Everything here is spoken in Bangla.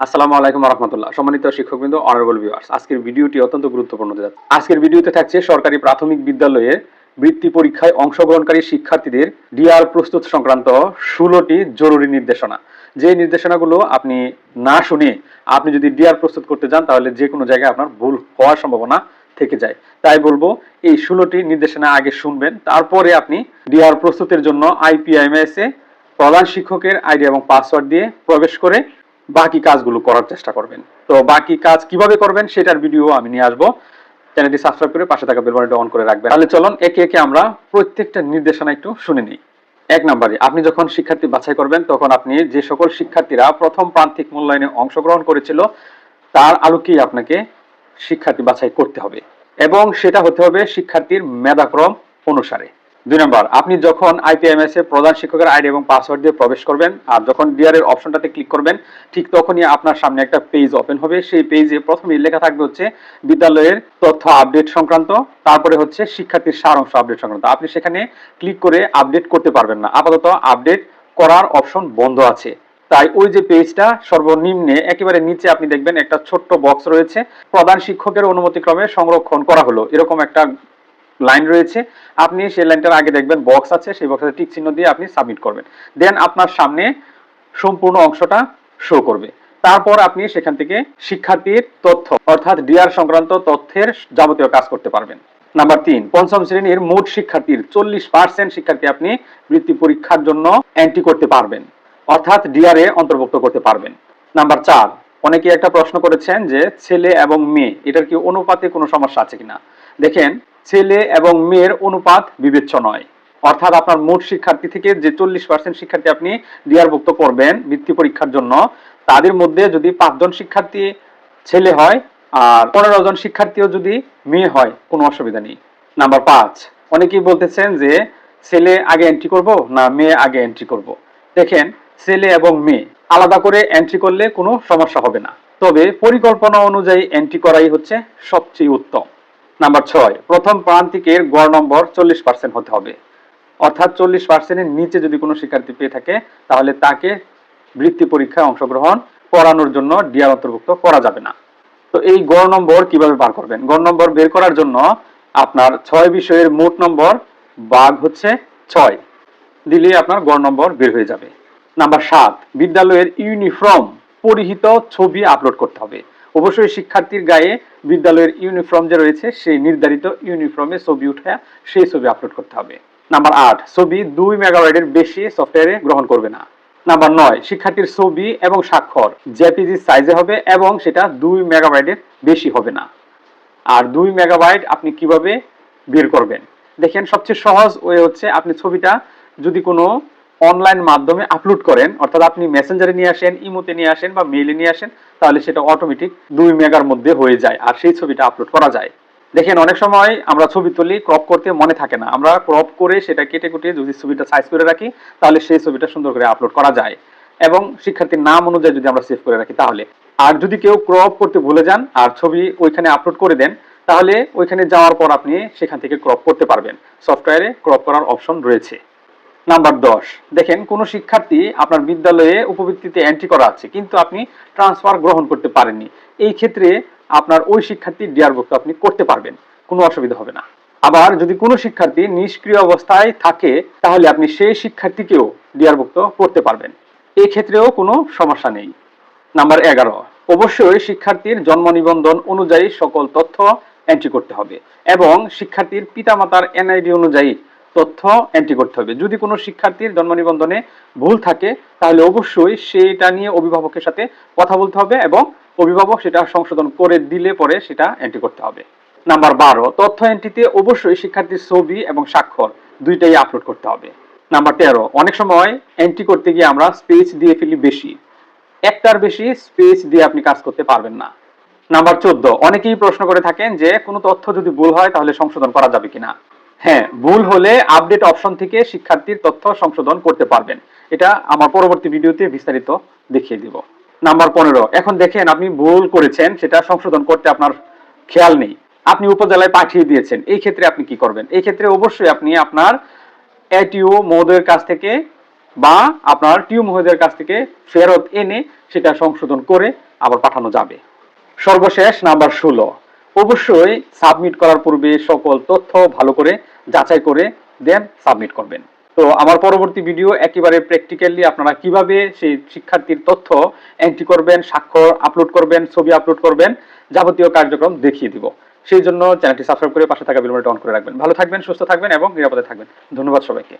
আসসালামু আলাইকুম রহমতুল্লাহ সম্মানিত শিক্ষকবৃন্দ অনারেবল ভিউয়ার্স আজকের ভিডিওটি অত্যন্ত গুরুত্বপূর্ণ আজকের ভিডিওতে থাকছে সরকারি প্রাথমিক বিদ্যালয়ে বৃত্তি পরীক্ষায় অংশগ্রহণকারী শিক্ষার্থীদের ডিআর প্রস্তুত সংক্রান্ত ষোলোটি জরুরি নির্দেশনা। যে নির্দেশনাগুলো আপনি না শুনে আপনি যদি ডিআর প্রস্তুত করতে যান, তাহলে যে কোনো জায়গায় আপনার ভুল হওয়ার সম্ভাবনা থেকে যায়। তাই বলব, এই ষোলোটি নির্দেশনা আগে শুনবেন, তারপরে আপনি ডিআর প্রস্তুতের জন্য আইপিআইএমএস এ প্রধান শিক্ষকের আইডি এবং পাসওয়ার্ড দিয়ে প্রবেশ করে বাকি কাজগুলো করার চেষ্টা করবেন। তো বাকি কাজ কীভাবে করবেন সেটার ভিডিও আমি নিয়ে আসব। চ্যানেলটি সাবস্ক্রাইব করে পাশে থাকা বেল অন করে রাখবেন। তাহলে চলুন একে একে আমরা প্রত্যেকটা নির্দেশনা একটু শুনে নিই। এক নম্বরে, আপনি যখন শিক্ষার্থী বাছাই করবেন, তখন আপনি যে সকল শিক্ষার্থীরা প্রথম প্রান্তিক মূল্যায়নে অংশগ্রহণ করেছিল, তার আলোকেই আপনাকে শিক্ষার্থী বাছাই করতে হবে। এবং সেটা হতে হবে শিক্ষার্থীর মেধাক্রম অনুসারে। দুই নম্বর, আপনি যখন আইপিএমএস এ প্রধান শিক্ষকের আইডি এবং পাসওয়ার্ড দিয়ে প্রবেশ করবেন আর যখন ডিআর এর অপশনটাতে ক্লিক করবেন, ঠিক তখনই আপনার সামনে একটা পেজ ওপেন হবে। সেই পেজে প্রথমেই লেখা থাকবে হচ্ছে বিদ্যালয়ের তথ্য আপডেট সংক্রান্ত, তারপরে হচ্ছে শিক্ষার্থীর সারাংশ আপডেট সংক্রান্ত। আপনি সেখানে ক্লিক করে আপডেট করতে পারবেন না। আপাতত আপডেট করার অপশন বন্ধ আছে। তাই ওই যে পেজটা সর্বনিম্নে একেবারে নিচে আপনি দেখবেন একটা ছোট্ট বক্স রয়েছে। প্রধান শিক্ষকের অনুমতিক্রমে সংরক্ষণ করা হলো। এরকম একটা লাইন রয়েছে। আপনি সেই লাইনটার আগে দেখবেন বক্স আছে, সেই বক্সে টিক চিহ্ন দিয়ে আপনি সাবমিট করবেন। দেন আপনার সামনে সম্পূর্ণ অংশটা শো করবে। তারপর আপনি সেখান থেকে শিক্ষার্থীর তথ্য, অর্থাৎ ডিআর সংক্রান্ত তথ্যের যাবতীয় কাজ করতে পারবেন। নাম্বার তিন, পঞ্চম শ্রেণির মোট শিক্ষার্থীর চল্লিশ পার্সেন্ট শিক্ষার্থী আপনি বৃত্তি পরীক্ষার জন্য এন্ট্রি করতে পারবেন, অর্থাৎ ডিআর এ অন্তর্ভুক্ত করতে পারবেন। নাম্বার চার অনেকে একটা প্রশ্ন করেছেন যে ছেলে এবং মেয়ে, এটার কি অনুপাতে কোনো সমস্যা আছে কিনা? দেখেন ছেলে এবং মেয়ের অনুপাত বিবেচ্য নয়। অর্থাৎ আপনার মোট শিক্ষার্থী থেকে যে চল্লিশ পার্সেন্ট শিক্ষার্থী আপনি ডিআরভুক্ত করবেন বৃত্তি পরীক্ষার জন্য, তাদের মধ্যে যদি পাঁচজন শিক্ষার্থী ছেলে হয় আর পনেরো জন শিক্ষার্থীও যদি মেয়ে হয়, কোনো অসুবিধা নেই। নাম্বার পাঁচ, অনেকেই বলতেছেন যে ছেলে আগে এন্ট্রি করব না মেয়ে আগে এন্ট্রি করব। দেখেন, ছেলে এবং মেয়ে আলাদা করে এন্ট্রি করলে কোনো সমস্যা হবে না। তবে পরিকল্পনা অনুযায়ী এন্ট্রি করাই হচ্ছে সবচেয়ে উত্তম। নাম্বার ছয়, প্রথম প্রান্তিকের গড় নম্বর চল্লিশ পার্সেন্ট হতে হবে। অর্থাৎ চল্লিশ পার্সেন্টের নিচে যদি কোনো শিক্ষার্থী পেয়ে থাকে, তাহলে তাকে বৃত্তি পরীক্ষায় অংশগ্রহণ করানোর জন্য ডিআর অন্তর্ভুক্ত করা যাবে না। তো এই গড় নম্বর কীভাবে বার করবেন? গড় নম্বর বের করার জন্য আপনার ছয় বিষয়ের মোট নম্বর বাঘ হচ্ছে ছয়। দিলে আপনার গড় নম্বর বের হয়ে যাবে। নাম্বার সাত, বিদ্যালয়ের ইউনিফর্ম পরিহিত ছবি আপলোড করতে হবে। অবশ্যই শিক্ষার্থীর গায়ে বিদ্যালয়ের ইউনিফর্ম যে রয়েছে, সেই নির্ধারিত ইউনিফর্মে ছবি উঠে সেই ছবি আপলোড করতে হবে। নাম্বার আট, ছবি দুই মেগাবাইটের বেশি সফটওয়্যারে গ্রহণ করবে না। নাম্বার নয়, শিক্ষার্থীর ছবি এবং স্বাক্ষর। জেপিজি সাইজে হবে এবং সেটা দুই মেগাবাইটের বেশি হবে না। আর দুই মেগাবাইট আপনি কীভাবে বের করবেন? দেখেন, সবচেয়ে সহজ ওয়ে হচ্ছে আপনি ছবিটা যদি কোনো অনলাইন মাধ্যমে আপলোড করেন, অর্থাৎ আপনি মেসেঞ্জারে নিয়ে আসেন ইমোতে নিয়ে আসেন বা মেইলে নিয়ে আসেন তাহলে সেটা অটোমেটিক দুই মেগার মধ্যে হয়ে যায় আর সেই ছবিটা আপলোড করা যায়। দেখেন, অনেক সময় আমরা ছবি তুলি ক্রপ করতে মনে থাকে না। আমরা ক্রপ করে সেটা কেটে কুটে যদি ছবিটা সাইজ করে রাখি, তাহলে সেই ছবিটা সুন্দর করে আপলোড করা যায়। এবং শিক্ষার্থীর নাম অনুযায়ী যদি আমরা সেভ করে রাখি তাহলে। আর যদি কেউ ক্রপ করতে ভুলে যান আর ছবি ওইখানে আপলোড করে দেন, তাহলে ওইখানে যাওয়ার পর আপনি সেখান থেকে ক্রপ করতে পারবেন। সফটওয়্যারে ক্রপ করার অপশন রয়েছে। নাম্বার দশ। দেখেন, কোন শিক্ষার্থী আপনার বিদ্যালয়ে উপবৃত্তিতে এন্ট্রি করা আছে, কিন্তু আপনি ট্রান্সফার গ্রহণ করতে পারেননি। এই ক্ষেত্রে আপনার ওই শিক্ষার্থী ডিআরভুক্ত আপনি করতে পারবেন, কোনো অসুবিধা হবে না। আবার যদি কোনো শিক্ষার্থী নিষ্ক্রিয় অবস্থায় থাকে, তাহলে আপনি সেই শিক্ষার্থীকেও ডিআরভুক্ত করতে পারবেন। এই ক্ষেত্রেও কোনো সমস্যা নেই। নাম্বার এগারো, অবশ্যই শিক্ষার্থীর জন্ম নিবন্ধন অনুযায়ী সকল তথ্য এন্ট্রি করতে হবে এবং শিক্ষার্থীর পিতামাতার এনআইডি অনুযায়ী তথ্য এন্ট্রি করতে হবে। যদি কোনো শিক্ষার্থীর জন্ম নিবন্ধনে ভুল থাকে, তাহলে অবশ্যই সেটা নিয়ে অভিভাবকের সাথে কথা বলতে হবে এবং অভিভাবক সেটা সংশোধন করে দিলে পরে সেটা এন্ট্রি করতে হবে। নাম্বার বারো, তথ্য এন্ট্রিতে অবশ্যই শিক্ষার্থীর ছবি এবং স্বাক্ষর দুইটাই আপলোড করতে হবে। নাম্বার তেরো, অনেক সময় এন্ট্রি করতে গিয়ে আমরা স্পেস দিয়ে ফেলি বেশি। একটার বেশি স্পেস দিয়ে আপনি কাজ করতে পারবেন না। নাম্বার চোদ্দ, অনেকেই প্রশ্ন করে থাকেন যে কোনো তথ্য যদি ভুল হয় তাহলে সংশোধন করা যাবে কিনা। হ্যাঁ ভুল হলে আপডেট অপশন থেকে শিক্ষার্থীর তথ্য সংশোধন করতে পারবেন। এটা আমার পরবর্তী ভিডিওতে বিস্তারিত দেখিয়ে দিব। নাম্বার পনেরো, এখন দেখেন আপনি ভুল করেছেন, সেটা সংশোধন করতে আপনার খেয়াল নেই। আপনি উপজেলায় পাঠিয়ে দিয়েছেন, এই ক্ষেত্রে আপনি কি করবেন? এই ক্ষেত্রে অবশ্যই আপনি আপনার এটিও মহোদয়ের কাছ থেকে বা আপনার টিউ মহোদয়ের কাছ থেকে ফেরত এনে সেটা সংশোধন করে আবার পাঠানো যাবে। সর্বশেষ নাম্বার ষোলো অবশ্যই সাবমিট করার পূর্বে সকল তথ্য ভালো করে যাচাই করে দেন, সাবমিট করবেন। তো আমার পরবর্তী ভিডিও একেবারে প্র্যাকটিক্যালি আপনারা কীভাবে সেই শিক্ষার্থীর তথ্য এন্ট্রি করবেন, স্বাক্ষর আপলোড করবেন, ছবি আপলোড করবেন, যাবতীয় কার্যক্রম দেখিয়ে দিব। সেই জন্য চ্যানেলটি সাবস্ক্রাইব করে পাশে থাকা বিলমোটি অন করে রাখবেন। ভালো থাকবেন, সুস্থ থাকবেন এবং নিরাপদে থাকবেন। ধন্যবাদ সবাইকে।